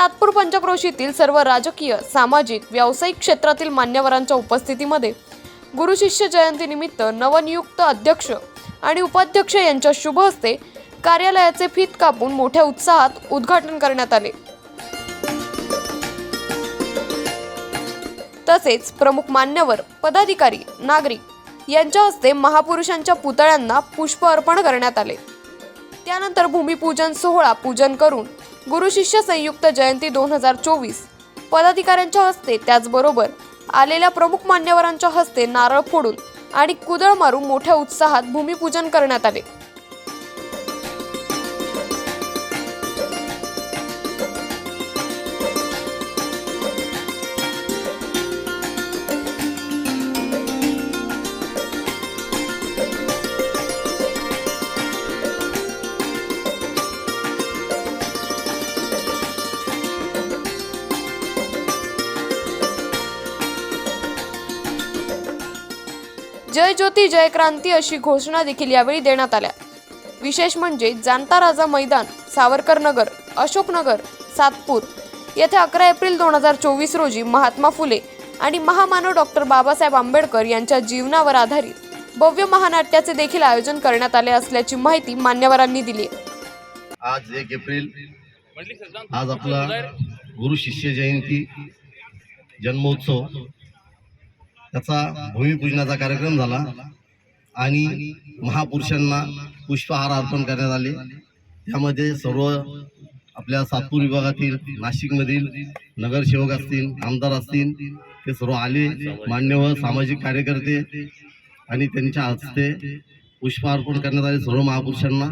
सातपूर पंचक्रोशीतील सर्व राजकीय सामाजिक व्यावसायिक क्षेत्रातील मान्यवरांच्या उपस्थितीमध्ये गुरु शिष्य जयंतीनिमित्त नवनियुक्त अध्यक्ष आणि उपाध्यक्ष यांच्या शुभ हस्ते कार्यालयाचे फीत कापून मोठ्या उत्साहात उद्घाटन करण्यात आले. तसेच प्रमुख मान्यवर पदाधिकारी नागरिक यांच्या हस्ते महापुरुषांच्या पुतळ्यांना पुष्प अर्पण करण्यात आले. त्यानंतर भूमिपूजन सोहळा पूजन करून गुरु शिष्य संयुक्त जयंती दोन हजार चोवीस. पदाधिकाऱ्यांच्या हस्ते त्याचबरोबर आलेल्या प्रमुख मान्यवरांच्या हस्ते नारळ फोडून आणि कुदळ मारून मोठ्या उत्साहात भूमिपूजन करण्यात आले. जय ज्योती जय क्रांती अशी घोषणा देखील यावेळी देण्यात आल्या. विशेष म्हणजे जाणता राजा मैदान सावरकर नगर अशोकनगर सातपूर. येथे अकरा एप्रिल दोन हजार चोवीस रोजी महात्मा फुले आणि महामानव डॉक्टर बाबासाहेब आंबेडकर यांच्या जीवनावर आधारित भव्य महानाट्याचे देखील आयोजन करण्यात आले असल्याची माहिती मान्यवरांनी दिली आज एक एप्रिल आज आपला गुरु शिष्य जयंती जन्मोत्सव. त्याचा भूमिपूजनाचा कार्यक्रम झाला आणि महापुरुषांना पुष्पहार अर्पण करण्यात आले. त्यामध्ये सर्व आपल्या सातपूर विभागातील नाशिकमधील नगरसेवक असतील आमदार असतील ते सर्व आले. मान्यवर सामाजिक कार्यकर्ते आणि त्यांच्या हस्ते पुष्प अर्पण करण्यात आले सर्व महापुरुषांना.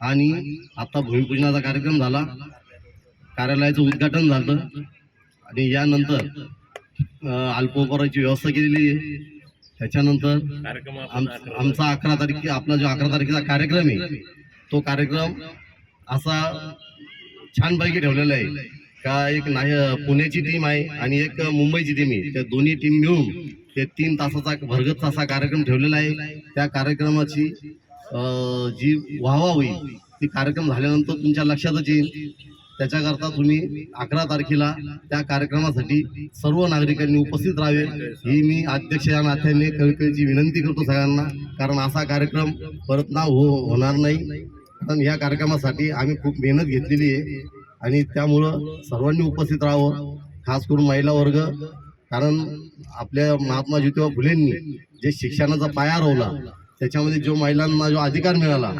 आणि आता भूमिपूजनाचा कार्यक्रम झाला. कार्यालयाचं उद्घाटन झालं. आणि यानंतर अल्पोपहाराची व्यवस्था केलेली आहे. त्याच्यानंतर आम आमचा अकरा तारखे आपला जो अकरा तारखेचा कार्यक्रम आहे तो कार्यक्रम असा छानपैकी ठेवलेला आहे. का एक नाही पुण्याची टीम आहे आणि एक मुंबईची टीम आहे. त्या दोन्ही टीम मिळून ते तीन तासाचा भरगत असा कार्यक्रम ठेवलेला आहे. त्या कार्यक्रमाची जी वाहवा होईल ती कार्यक्रम झाल्यानंतर तुमच्या लक्षातच येईल. त्याच्याकरता तुम्ही अकरा तारखेला त्या कार्यक्रमासाठी सर्व नागरिकांनी उपस्थित राहावे. ही मी अध्यक्ष या नात्याने कळकळीची विनंती करतो सगळ्यांना. कारण असा कार्यक्रम परत ना हो होणार नाही. कारण या कार्यक्रमासाठी आम्ही खूप मेहनत घेतलेली आहे. आणि त्यामुळं सर्वांनी उपस्थित राहावं खास करून महिला वर्ग. कारण आपल्या महात्मा ज्योतिबा फुलेंनी जे शिक्षणाचा पाया रोवला त्याच्यामध्ये जो महिलांना जो अधिकार मिळाला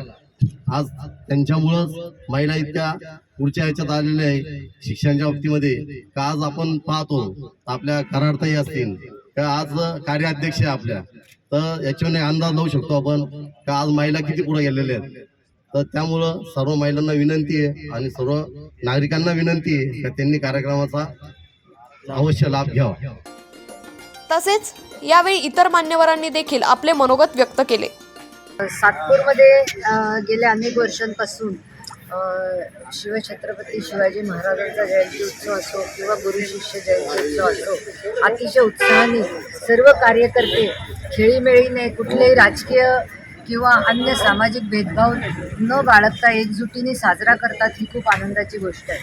आज त्यांच्यामुळंच महिला इतक्या पुढच्या ह्याच्यात आलेल्या आहे शिक्षणाच्या बाबतीमध्ये का आज आपण पाहतो आपल्या कराडताई असतील का आज कार्याध्यक्ष आहे आपल्या तर याच्याने अंदाज लावू शकतो आपण का आज महिला किती पुढे गेलेल्या आहेत. तर त्यामुळं सर्व महिलांना विनंती आहे आणि सर्व नागरिकांना विनंती आहे का त्यांनी कार्यक्रमाचा अवश्य लाभ घ्यावा. तसेच यावेळी इतर मान्यवरांनी देखील आपले मनोगत व्यक्त केले. सातपूरमध्ये गेल्या अनेक वर्षांपासून शिवछत्रपती शिवाजी महाराजांचा जयंती उत्सव असो किंवा गुरु शिष्य जयंती उत्सव असो अतिशय उत्साहाने सर्व कार्यकर्ते खेळीमेळीने कुठलेही राजकीय किंवा अन्य सामाजिक भेदभाव न बाळगता एकजुटीने साजरा करतात ही खूप आनंदाची गोष्ट आहे.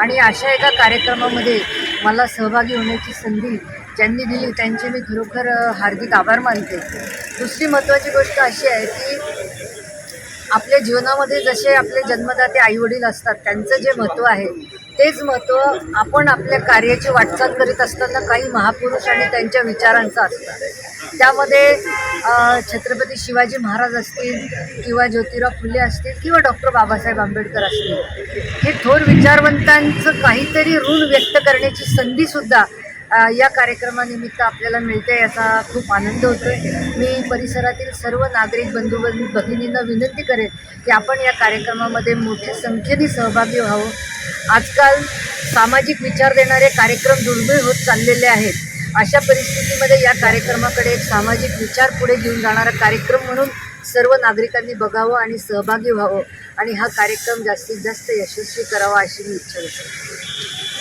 आणि अशा एका कार्यक्रमामध्ये मला सहभागी होण्याची संधी ज्यांनी दिली त्यांचे मी खरोखर हार्दिक आभार मानते. दुसरी महत्त्वाची गोष्ट अशी आहे की आपल्या जीवनामध्ये जसे आपले जन्मदाते आईवडील असतात त्यांचं जे महत्त्व आहे तेच महत्त्व आपण आपल्या कार्याची वाटचाल करीत असताना काही महापुरुष आणि त्यांच्या विचारांचं असतात त्यामध्ये छत्रपती शिवाजी महाराज असतील किंवा ज्योतिराव फुले असतील किंवा डॉक्टर बाबासाहेब आंबेडकर असतील हे थोर विचारवंतांचं काहीतरी ऋण व्यक्त करण्याची संधीसुद्धा या कार्यक्रमानिमित्त आपल्याला मिळते याचा खूप आनंद होतोय. मी परिसरातील सर्व नागरिक बंधू भगिनींना विनंती करेन की आपण या कार्यक्रमामध्ये मोठ्या संख्येने सहभागी व्हावं. आजकाल सामाजिक विचार देणारे कार्यक्रम दुर्मिळ होत चाललेले आहेत. अशा परिस्थितीमध्ये या कार्यक्रमाकडे एक सामाजिक विचार पुढे घेऊन जाणारा कार्यक्रम म्हणून सर्व नागरिकांनी बघावं आणि सहभागी व्हावं. आणि हा कार्यक्रम जास्तीत जास्त यशस्वी करावा अशी मी इच्छा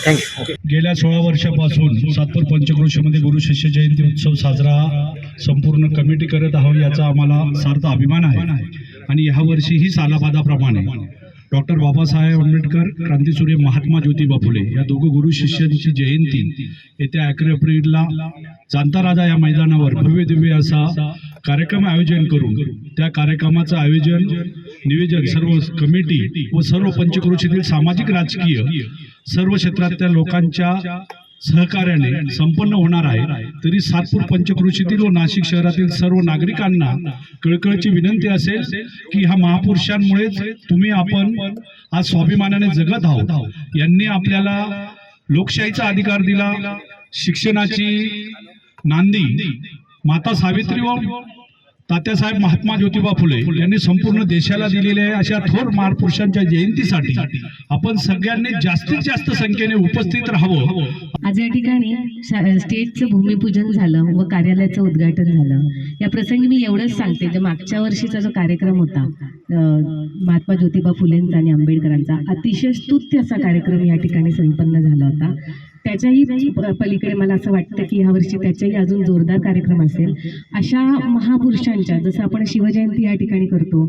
गेल्या सोळा वर्षापासून सातपूर पंचक्रोशीमध्ये गुरु शिष्य जयंती उत्सव साजरा संपूर्ण कमिटी करत आहोत याचा आम्हाला सार्थ अभिमान आहे. आणि ह्यावर्षीही सालाबादाप्रमाणे डॉक्टर बाबासाहेब आंबेडकर क्रांतीसूर्य महात्मा ज्योतिबा फुले या दोघं गुरु शिष्यांची जयंती येत्या अकरा एप्रिलला जाणता राजा या मैदानावर भव्य दिव्य असा कार्यक्रम आयोजन करून त्या कार्यक्रमाचं आयोजन नियोजन सर्व कमिटी व सर्व पंचक्रोशीतील सामाजिक राजकीय सर्व क्षेत्रातल्या लोकांच्या सहकार्याने संपन्न होणार आहे. तरी सातपूर पंचक्रोशीतील व नाशिक शहरातील सर्व नागरिकांना कळकळची विनंती असेल की ह्या महापुरुषांमुळेच तुम्ही आपण आज स्वाभिमानाने जगत आहोत. यांनी आपल्याला लोकशाहीचा अधिकार दिला शिक्षणाची नांदी माता सावित्री व तात्यासाहेब महात्मा ज्योतिबा फुले यांनी संपूर्ण देशाला दिलेल्या अशा थोर महापुरुषांच्या जयंतीसाठी. आपण सगळ्यांनी जास्तीत जास्त संख्येने उपस्थित राहावं. आज या ठिकाणी शा- स्टेजचं भूमिपूजन झालं व कार्यालयाचं उद्घाटन झालं. या प्रसंगी मी एवढंच सांगते की मागच्या वर्षीचा जो कार्यक्रम होता महात्मा ज्योतिबा फुलेंचा आणि आंबेडकरांचा अतिशय स्तुत्य असा कार्यक्रम या ठिकाणी संपन्न झाला होता. त्याच्याही प- पलीकडे मला असं वाटतं की ह्यावर्षी त्याच्याही अजून जोरदार कार्यक्रम असेल. अशा महापुरुषांच्या जसं आपण शिवजयंती या ठिकाणी करतो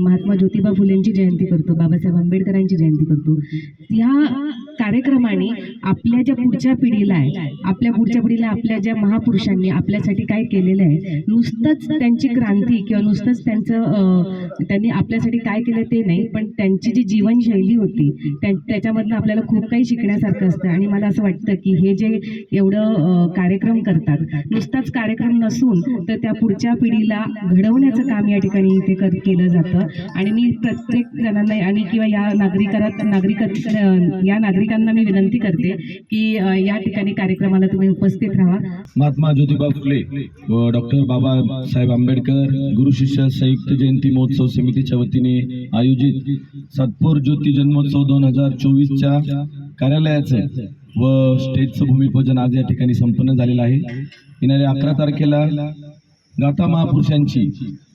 महात्मा ज्योतिबा फुलेंची जयंती करतो बाबासाहेब आंबेडकरांची जयंती करतो या कार्यक्रमाने आपल्या ज्या पुढच्या पिढीला आहे आपल्या पुढच्या पिढीला आपल्या ज्या महापुरुषांनी आपल्यासाठी काय केलेलं आहे नुसतंच त्यांची क्रांती किंवा नुसतंच त्यांचं त्यांनी आपल्यासाठी काय केलं ते नाही पण त्यांची जी जीवनशैली होती त्या त्याच्यामधनं आपल्याला खूप काही शिकण्यासारखं असतं. आणि मला असं वाटतं की हे जे एवढं कार्यक्रम करतात. नुसताच कार्यक्रम नसून तर त्या पुढच्या पिढीला घडवण्याचं काम या ठिकाणी इथे कर केलं जातं. आणि मी प्रत्येक जणांना आणि किंवा या नागरिकात नागरिक या नागरिकांना मी विनंती करते की या ठिकाणी कार्यक्रमाला तुम्ही उपस्थित राहा. महात्मा ज्योतिबा फुले व डॉक्टर बाबासाहेब आंबेडकर गुरु शिष्य संयुक्त जयंती महोत्सव समितीच्या वतीने आयोजित सातपूर ज्योती जन्मोत्सव दोन हजार चोवीसच्या कार्यालयाचं व स्टेजचं भूमिपूजन आज या ठिकाणी संपन्न झालेलं आहे. येणाऱ्या अकरा तारखेला गाथा महापुरुषांची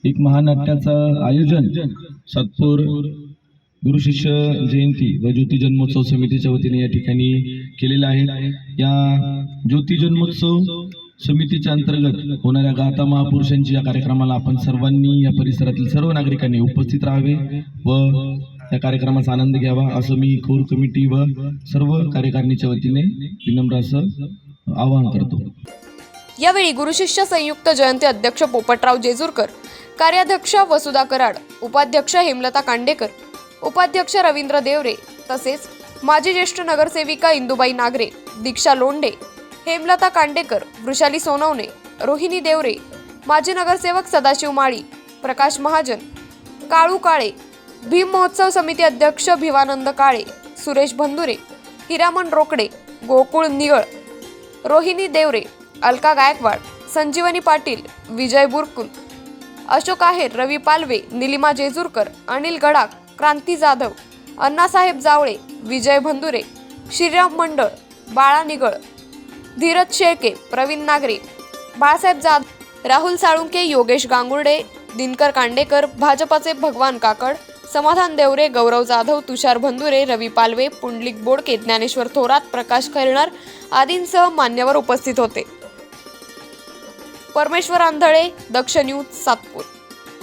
एक महानाट्याचं आयोजन सातपूर गुरुशिष्य जयंती व ज्योती जन्मोत्सव समितीच्या वतीने या ठिकाणी केलेलं आहे. या ज्योती जन्मोत्सव समितीच्या अंतर्गत होणाऱ्या गाथा महापुरुषांची या कार्यक्रमाला आपण सर्वांनी या परिसरातील सर्व नागरिकांनी उपस्थित राहावे व या कार्यक्रमाचा आनंद घ्यावा असं मी कोर कमिटी व सर्व कार्यकारिणीच्या वतीने विनम्र असं आवाहन करतो. यावेळी गुरुशिष्य संयुक्त जयंती अध्यक्ष पोपटराव जेजूरकर कार्याध्यक्ष वसुधा कराड उपाध्यक्ष हेमलता कांडेकर उपाध्यक्ष रवींद्र देवरे तसेच माजी ज्येष्ठ नगरसेविका इंदुबाई नागरे दीक्षा लोंढे हेमलता कांडेकर वृषाली सोनवणे रोहिणी देवरे माजी नगरसेवक सदाशिव माळी प्रकाश महाजन काळू काळे भीम महोत्सव समिती अध्यक्ष भिवानंद काळे सुरेश भंदुरे हिरामन रोकडे गोकुळ निगळ रोहिणी देवरे अलका गायकवाड संजीवनी पाटील विजय बुरकुल अशोक आहेर रवी पालवे निलिमा जेजूरकर अनिल गडाख क्रांती जाधव अण्णासाहेब जावळे विजय भंदुरे श्रीराम मंडळ बाळा निगळ धीरज शेळके प्रवीण नागरे बाळासाहेब जाधव राहुल साळुंके योगेश गांगुर्डे दिनकर कांडेकर भाजपाचे भगवान काकड समाधान देवरे गौरव जाधव तुषार भंदुरे रवी पालवे पुंडलिक बोडके ज्ञानेश्वर थोरात प्रकाश खैरणार आदींसह मान्यवर उपस्थित होते. परमेश्वर आंधळे दक्ष न्यूज सातपूर.